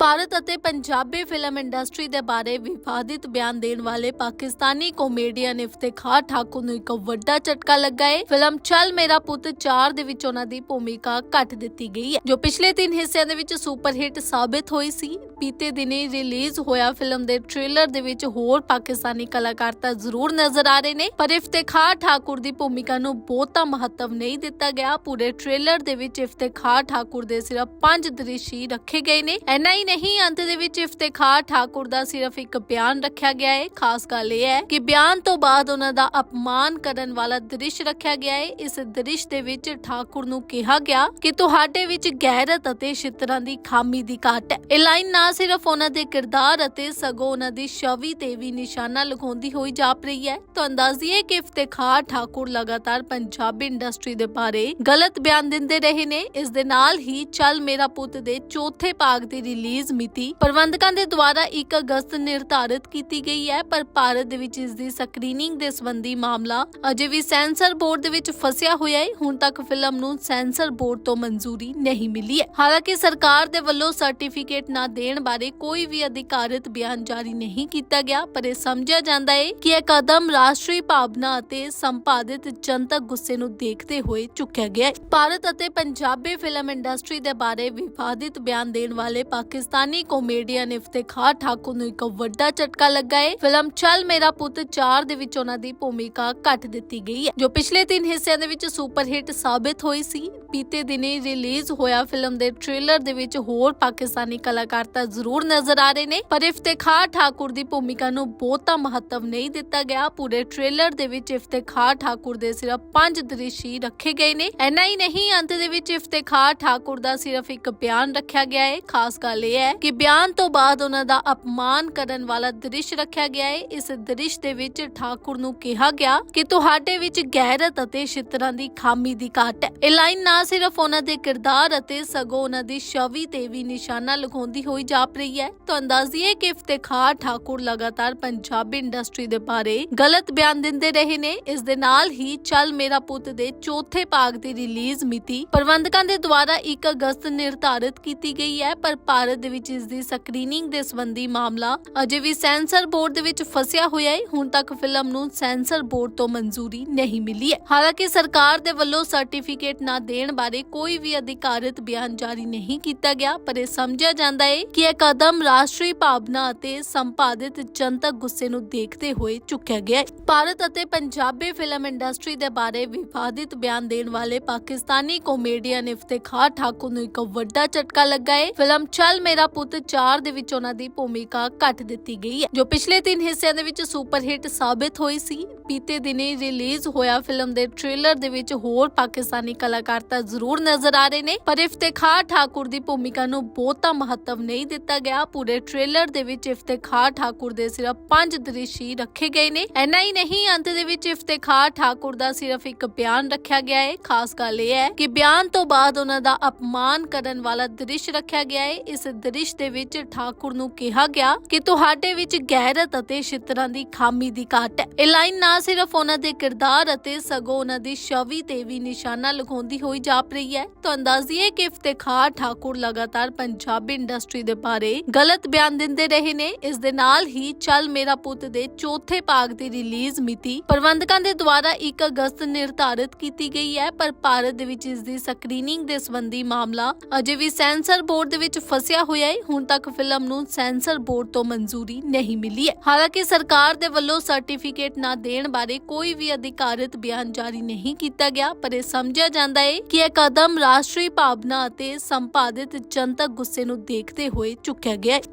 ਭਾਰਤ ਅਤੇ Punjabi film industry ਦੇ ਬਾਰੇ ਵਿਵਾਦਿਤ ਬਿਆਨ ਦੇਣ ਵਾਲੇ ਪਾਕਿਸਤਾਨੀ ਕਾਮੇਡੀਅਨ ਇਫਤਿਖਾਰ ਠਾਕੁਰ ਨੂੰ ਇੱਕ ਵੱਡਾ ਝਟਕਾ ਲੱਗਾ ਹੈ ਫਿਲਮ ਚੱਲ ਮੇਰਾ ਪੁੱਤ 4 ਦੇ ਵਿੱਚ ਉਹਨਾਂ ਦੀ ਭੂਮਿਕਾ ਘੱਟ ਦਿੱਤੀ ਗਈ ਹੈ, ਜੋ ਪਿਛਲੇ ਤਿੰਨ ਹਿੱਸਿਆਂ ਦੇ ਵਿੱਚ ਸੁਪਰ ਹਿੱਟ ਸਾਬਿਤ ਹੋਈ ਸੀ। ਬੀਤੇ ਦਿਨੀ ਰਿਲੀਜ਼ ਹੋਇਆ ਫਿਲਮ ਦੇ ਟ੍ਰੇਲਰ ਦੇ ਵਿੱਚ ਹੋਰ ਪਾਕਿਸਤਾਨੀ ਕਲਾਕਾਰ ਤਾਂ ਜ਼ਰੂਰ ਨਜ਼ਰ ਆ ਰਹੇ ਨੇ। ਪਰ ਇਫਤਿਖਾਰ ਠਾਕੁਰ ਦੀ ਭੂਮਿਕਾ ਨੂੰ ਬਹੁਤਾ ਮਹੱਤਵ ਨਹੀਂ ਦਿੱਤਾ ਗਿਆ। ਪੂਰੇ ਟ੍ਰੇਲਰ ਦੇ ਵਿੱਚ ਇਫਤਿਖਾਰ ਠਾਕੁਰ ਦੇ ਸਿਰਫ ਪੰਜ ਦ੍ਰਿਸ਼ ਹੀ ਰੱਖੇ ਗਏ ਨੇ। ਐਨਾ ਹੀ ਨਹੀਂ, ਅੰਤ ਦੇ ਵਿੱਚ ਇਫਤਿਖਾਰ ਠਾਕੁਰ ਦਾ ਸਿਰਫ ਇੱਕ ਬਿਆਨ ਰੱਖਿਆ ਗਿਆ ਹੈ। ਖਾਸ ਗੱਲ ਇਹ ਹੈ ਕਿ ਬਿਆਨ ਤੋਂ ਬਾਅਦ ਉਹਨਾਂ ਦਾ ਅਪਮਾਨ ਕਰਨ ਵਾਲਾ ਦ੍ਰਿਸ਼ ਰੱਖਿਆ ਗਿਆ ਹੈ। ਇਸ ਦ੍ਰਿਸ਼ ਦੇ ਵਿੱਚ ਠਾਕੁਰ ਨੂੰ ਕਿਹਾ ਗਿਆ ਕਿ ਤੁਹਾਡੇ ਵਿੱਚ ਗੈਰਤ ਅਤੇ ਸ਼ਿਤਰਾਂ ਦੀ ਖਾਮੀ ਦੀ ਘਾਟ ਹੈ। ਇਹ ਲਾਈਨ ਨਾਲ ਨਾ ਸਿਰਫ ਉਹਨਾਂ ਦੇ ਕਿਰਦਾਰ ਅਤੇ ਸਗੋਂ ਉਹਨਾਂ ਦੀ ਛਵੀ ਤੇ ਵੀ ਨਿਸ਼ਾਨਾ ਲਗਾਉਂਦੀ ਹੋਈ ਜਾਪ ਰਹੀ ਹੈ। ਤਾਂ ਅੰਦਾਜ਼ੀਏ ਕਿ ਇਫਤਿਖਾਰ ਠਾਕੁਰ ਲਗਾਤਾਰ ਪੰਜਾਬੀ ਇੰਡਸਟਰੀ ਦੇ ਬਾਰੇ ਗਲਤ ਬਿਆਨ ਦਿੰਦੇ ਰਹੇ ਨੇ। ਇਸ ਦੇ ਨਾਲ ਹੀ ਚੱਲ ਮੇਰਾ ਪੁੱਤ ਦੇ ਚੌਥੇ ਭਾਗ ਦੀ ਰਿਲੀਜ਼ ਮਿਤੀ ਪ੍ਰਬੰਧਕਾਂ ਦੇ ਦੁਆਰਾ 1 ਅਗਸਤ ਨਿਰਧਾਰਿਤ ਕੀਤੀ ਗਈ ਹੈ। ਪਰ ਭਾਰਤ ਦੇ ਵਿੱਚ ਇਸ ਦੀ ਸਕਰੀਨਿੰਗ ਦੇ ਸੰਬੰਧੀ ਮਾਮਲਾ ਅਜੇ ਵੀ ਸੈਂਸਰ ਬੋਰਡ ਦੇ ਵਿੱਚ ਫਸਿਆ ਹੋਇਆ ਹੈ। ਹੁਣ ਤੱਕ ਫਿਲਮ ਨੂੰ ਸੈਂਸਰ ਬੋਰਡ ਤੋਂ ਮਨਜ਼ੂਰੀ ਨਹੀਂ ਮਿਲੀ ਹੈ। ਹਾਲਾਂਕਿ ਸਰਕਾਰ ਦੇ ਵੱਲੋਂ ਸਰਟੀਫਿਕੇਟ ਨਾ ਦੇਣ ਬਾਰੇ ਕੋਈ ਵੀ ਅਧਿਕਾਰਤ ਬਿਆਨ ਜਾਰੀ ਨਹੀਂ ਕੀਤਾ ਗਿਆ, ਪਰ ਇਹ ਸਮਝਿਆ ਜਾਂਦਾ ਹੈ ਕਿ ਇਹ ਕਦਮ ਰਾਸ਼ਟਰੀ ਭਾਵਨਾ ਅਤੇ ਸੰਪਾਦਿਤ ਜਨਤਕ ਗੁੱਸੇ ਨੂੰ ਦੇਖਦੇ ਹੋਏ ਚੁੱਕਿਆ ਗਿਆ ਹੈ। ਭਾਰਤ ਅਤੇ ਪੰਜਾਬੀ ਫਿਲਮ ਇੰਡਸਟਰੀ ਦੇ ਬਾਰੇ ਵਿਵਾਦਿਤ ਬਿਆਨ ਦੇਣ ਵਾਲੇ ਪਾਕਿਸਤਾਨੀ ਕਾਮੇਡੀਅਨ ਇਫਤਿਖਾਰ ਠਾਕੁਰ ਨੂੰ ਇੱਕ ਵੱਡਾ ਝਟਕਾ ਲੱਗਾ ਹੈ। ਫਿਲਮ ਚੱਲ ਮੇਰਾ ਪੁੱਤ 4 ਦੇ ਵਿੱਚ ਉਹਨਾਂ ਦੀ ਭੂਮਿਕਾ ਘੱਟ ਦਿੱਤੀ ਗਈ ਹੈ, ਜੋ ਪਿਛਲੇ ਤਿੰਨ ਹਿੱਸਿਆਂ ਦੇ ਵਿੱਚ ਸੁਪਰ ਹਿੱਟ ਸਾਬਿਤ ਹੋਈ ਸੀ। ਬੀਤੇ ਦਿਨੀ ਰਿਲੀਜ਼ ਹੋਇਆ ਫਿਲਮ ਦੇ ਟ੍ਰੇਲਰ ਦੇ ਵਿੱਚ ਹੋਰ ਪਾਕਿਸਤਾਨੀ ਕਲਾਕਾਰ ਤਾਂ ਜ਼ਰੂਰ ਨਜ਼ਰ ਆ ਰਹੇ ਨੇ। ਪਰ ਇਫਤਿਖਾਰ ਠਾਕੁਰ ਦੀ ਭੂਮਿਕਾ ਨੂੰ ਬਹੁਤਾ ਮਹੱਤਵ ਨਹੀਂ ਦਿੱਤਾ ਗਿਆ। ਪੂਰੇ ਟ੍ਰੇਲਰ ਦੇ ਵਿੱਚ ਇਫਤਿਖਾਰ ਠਾਕੁਰ ਦੇ ਸਿਰਫ ਪੰਜ ਦ੍ਰਿਸ਼ ਹੀ ਰੱਖੇ ਗਏ ਨੇ। ਐਨਾ ਹੀ ਨਹੀਂ, ਅੰਤ ਦੇ ਵਿੱਚ ਇਫਤਿਖਾਰ ਠਾਕੁਰ ਦਾ ਸਿਰਫ ਇੱਕ ਬਿਆਨ ਰੱਖਿਆ ਗਿਆ ਹੈ। ਖਾਸ ਗੱਲ ਇਹ ਹੈ ਕਿ ਬਿਆਨ ਤੋਂ ਬਾਅਦ ਉਹਨਾਂ ਦਾ ਅਪਮਾਨ ਕਰਨ ਵਾਲਾ ਦ੍ਰਿਸ਼ ਰੱਖਿਆ ਗਿਆ ਹੈ। ਇਸ ਦ੍ਰਿਸ਼ ਦੇ ਵਿੱਚ ਠਾਕੁਰ ਨੂੰ ਕਿਹਾ ਗਿਆ ਕਿ ਤੁਹਾਡੇ ਵਿੱਚ ਗੈਰਤ ਅਤੇ ਸ਼ਿਤਰਾਂ ਦੀ ਖਾਮੀ ਦੀ ਘਾਟ ਹੈ। ਇਹ ਲਾਈਨ ਨਾਲ ਨਾ ਸਿਰਫ ਉਹਨਾਂ ਦੇ ਕਿਰਦਾਰ ਅਤੇ ਸਗੋਂ ਉਹਨਾਂ ਦੀ ਛਵੀ ਤੇ ਵੀ ਨਿਸ਼ਾਨਾ ਲਗਾਉਂਦੀ ਹੋਈ ਜਾਪ ਰਹੀ ਹੈ। ਤਾਂ ਅੰਦਾਜ਼ੀਏ ਕਿ ਇਫਤਿਖਾਰ ਠਾਕੁਰ ਲਗਾਤਾਰ ਪੰਜਾਬੀ ਇੰਡਸਟਰੀ ਦੇ ਬਾਰੇ ਗਲਤ ਬਿਆਨ ਦਿੰਦੇ ਰਹੇ ਨੇ। ਇਸ ਦੇ ਨਾਲ ਹੀ ਚੱਲ ਮੇਰਾ ਪੁੱਤ ਦੇ ਚੌਥੇ ਭਾਗ ਦੀ ਰਿਲੀਜ਼ ਮਿਤੀ ਪ੍ਰਬੰਧਕਾਂ ਦੇ ਦੁਆਰਾ 1 ਅਗਸਤ ਨਿਰਧਾਰਿਤ ਕੀਤੀ ਗਈ ਹੈ। ਪਰ ਭਾਰਤ ਦੇ ਵਿੱਚ ਇਸ ਦੀ ਸਕਰੀਨਿੰਗ ਦੇ ਸੰਬੰਧੀ ਮਾਮਲਾ ਅਜੇ ਵੀ ਸੈਂਸਰ ਬੋਰਡ ਦੇ ਵਿੱਚ ਫਸਿਆ ਹੋਇਆ ਹੈ। ਹੁਣ ਤੱਕ ਫਿਲਮ ਨੂੰ ਸੈਂਸਰ ਬੋਰਡ ਤੋਂ ਮਨਜ਼ੂਰੀ ਨਹੀਂ ਮਿਲੀ ਹੈ। ਹਾਲਾਂਕਿ ਸਰਕਾਰ ਦੇ ਵੱਲੋਂ ਸਰਟੀਫਿਕੇਟ ਨਾ ਦੇਣ ਬਾਰੇ ਕੋਈ ਵੀ ਅਧਿਕਾਰਤ ਬਿਆਨ ਜਾਰੀ ਨਹੀਂ ਕੀਤਾ ਗਿਆ, ਪਰ ਇਹ ਸਮਝਿਆ ਜਾਂਦਾ ਹੈ ਕਿ ਇਹ ਕਦਮ ਰਾਸ਼ਟਰੀ ਭਾਵਨਾ ਅਤੇ ਸੰਪਾਦਿਤ ਜਨਤਕ ਗੁੱਸੇ ਨੂੰ ਦੇਖਦੇ ਹੋਏ ਚੁੱਕਿਆ ਗਿਆ ਹੈ। ਭਾਰਤ ਅਤੇ ਪੰਜਾਬੀ ਫਿਲਮ ਇੰਡਸਟਰੀ ਦੇ ਬਾਰੇ ਵਿਵਾਦਿਤ ਬਿਆਨ ਦੇਣ ਵਾਲੇ ਪਾਕਿਸਤਾਨੀ ਕਾਮੇਡੀਅਨ ਇਫਤਿਖਾਰ ਠਾਕੁਰ ਨੂੰ ਇੱਕ ਵੱਡਾ ਝਟਕਾ ਲੱਗਾ ਹੈ। ਫਿਲਮ ਚੱਲ ਮੇਰਾ ਪੁੱਤ 4 ਦੇ ਵਿੱਚ ਉਹਨਾਂ ਦੀ ਭੂਮਿਕਾ ਘੱਟ ਦਿੱਤੀ ਗਈ ਹੈ, ਜੋ ਪਿਛਲੇ ਤਿੰਨ ਹਿੱਸਿਆਂ ਦੇ ਵਿੱਚ ਸੁਪਰ ਹਿੱਟ ਸਾਬਿਤ ਹੋਈ ਸੀ। ਬੀਤੇ ਦਿਨੀ ਰਿਲੀਜ਼ ਹੋਇਆ ਫਿਲਮ ਦੇ ਟ੍ਰੇਲਰ ਦੇ ਵਿੱਚ ਹੋਰ ਪਾਕਿਸਤਾਨੀ ਕਲਾਕਾਰ ਤਾਂ ਜ਼ਰੂਰ ਨਜ਼ਰ ਆ ਰਹੇ ਨੇ, ਪਰ ਇਫਤਿਖਾਰ ਠਾਕੁਰ ਦੀ ਭੂਮਿਕਾ ਨੂੰ ਬਹੁਤਾ ਮਹੱਤਵ ਨਹੀਂ ਦਿੱਤਾ ਗਿਆ। ਪੂਰੇ ਟ੍ਰੇਲਰ ਦੇ ਵਿੱਚ ਇਫਤਿਖਾਰ ਠਾਕੁਰ ਦੇ ਸਿਰਫ ਪੰਜ ਦ੍ਰਿਸ਼ ਹੀ ਰੱਖੇ ਗਏ ਨੇ। ਐਨਾ ਹੀ ਨਹੀਂ, ਅੰਤ ਦੇ ਵਿੱਚ ਇਫਤਿਖਾਰ ਠਾਕੁਰ ਦਾ ਸਿਰਫ ਇੱਕ ਬਿਆਨ ਰੱਖਿਆ ਗਿਆ ਹੈ। ਖਾਸ ਗੱਲ ਇਹ ਹੈ ਕਿ ਬਿਆਨ ਤੋਂ ਬਾਅਦ ਉਹਨਾਂ ਦਾ ਅਪਮਾਨ ਕਰਨ ਵਾਲਾ ਦ੍ਰਿਸ਼ ਰੱਖਿਆ ਗਿਆ ਹੈ। ਇਸ ਦ੍ਰਿਸ਼ ਦੇ ਵਿੱਚ ਠਾਕੁਰ ਨੂੰ ਕਿਹਾ ਗਿਆ ਕਿ ਤੁਹਾਡੇ ਵਿੱਚ ਗੈਰਤ ਅਤੇ ਸ਼ਿਤਰਾਂ ਦੀ ਖਾਮੀ ਦੀ ਘਾਟ ਹੈ। ਇਹ ਲਾਈਨ ਨਾਲ ਸਿਰਫ ਉਹਨਾਂ ਦੇ ਕਿਰਦਾਰ ਅਤੇ ਸਗੋਂ ਉਹਨਾਂ ਦੀ ਛਵੀ ਤੇ ਵੀ ਨਿਸ਼ਾਨਾ ਲਗਾਉਂਦੀ ਹੋਈ ਜਾਪ ਰਹੀ ਹੈ। ਤਾਂ ਅੰਦਾਜ਼ੀਏ ਕਿ ਇਫਤਿਖਾਰ ਠਾਕੁਰ ਲਗਾਤਾਰ ਪੰਜਾਬੀ ਇੰਡਸਟਰੀ ਦੇ ਬਾਰੇ ਗਲਤ ਬਿਆਨ ਦਿੰਦੇ ਰਹੇ ਨੇ। ਇਸ ਦੇ ਨਾਲ ਹੀ ਚੱਲ ਮੇਰਾ ਪੁੱਤ ਦੇ ਚੌਥੇ ਭਾਗ ਦੀ ਰਿਲੀਜ਼ ਮਿਤੀ ਪ੍ਰਬੰਧਕਾਂ ਦੇ ਦੁਆਰਾ 1 ਅਗਸਤ ਨਿਰਧਾਰਿਤ ਕੀਤੀ ਗਈ ਹੈ, ਪਰ ਭਾਰਤ ਦੇ ਵਿੱਚ ਇਸ ਦੀ ਸਕਰੀਨਿੰਗ ਦੇ ਸੰਬੰਧੀ ਮਾਮਲਾ ਅਜੇ ਵੀ ਸੈਂਸਰ ਬੋਰਡ ਦੇ ਵਿੱਚ ਫਸਿਆ ਹੋਇਆ ਹੈ। ਹੁਣ ਤੱਕ ਫਿਲਮ ਨੂੰ ਸੈਂਸਰ ਬੋਰਡ ਤੋਂ ਮਨਜ਼ੂਰੀ ਨਹੀਂ ਮਿਲੀ ਹੈ। ਹਾਲਾਂਕਿ ਸਰਕਾਰ ਦੇ ਵੱਲੋਂ ਸਰਟੀਫਿਕੇਟ ਨਾ ਦੇਣ ਬਾਰੇ ਕੋਈ ਵੀ ਅਧਿਕਾਰਤ ਬਿਆਨ ਜਾਰੀ ਨਹੀਂ ਕੀਤਾ ਗਿਆ, ਪਰ ਇਹ ਸਮਝਿਆ ਜਾਂਦਾ ਹੈ ਕਿ ਇਹ ਕਦਮ ਰਾਸ਼ਟਰੀ ਭਾਵਨਾ ਅਤੇ ਸੰਪਾਦਿਤ ਜਨਤਕ ਗੁੱਸੇ ਨੂੰ ਦੇਖਦੇ ਹੋਏ ਚੁੱਕਿਆ ਗਿਆ ਹੈ।